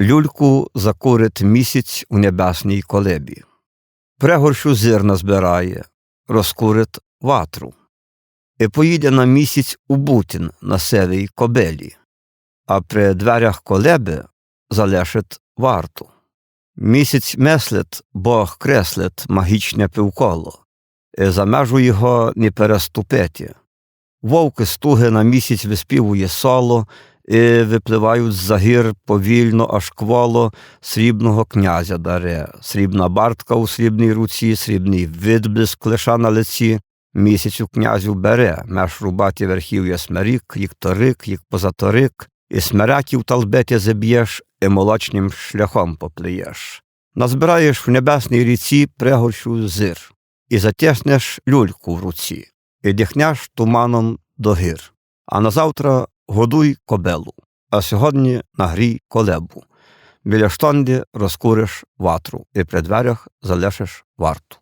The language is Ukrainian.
люльку закурить місяць у небесній колебі. Прегорщу зерна збирає, розкурить ватру. І поїде на місяць у Бутін на севій кобелі, а при дверях колеби залишить варту. Місяць меслить, Бог креслить магічне півколо, і за межу його не переступити. Вовки стуги на місяць виспівує соло, випливають з-за гір повільно, аж кволо срібного князя даре, срібна бартка у срібній руці, срібний відблиск лиша на лиці. Місяць у князю бере, меж рубаті верхів'я смерік, їх торик, їх позаторик, і смеряків талбеті заб'єш, і молочним шляхом поплиєш. Назбираєш в небесній ріці пригорщу зир, і затяснеш люльку в руці, і дихнеш туманом до гір. А назавтра годуй кобелу, а сьогодні нагрій колебу. Біля штанді розкуриш ватру і при дверях залишиш варту.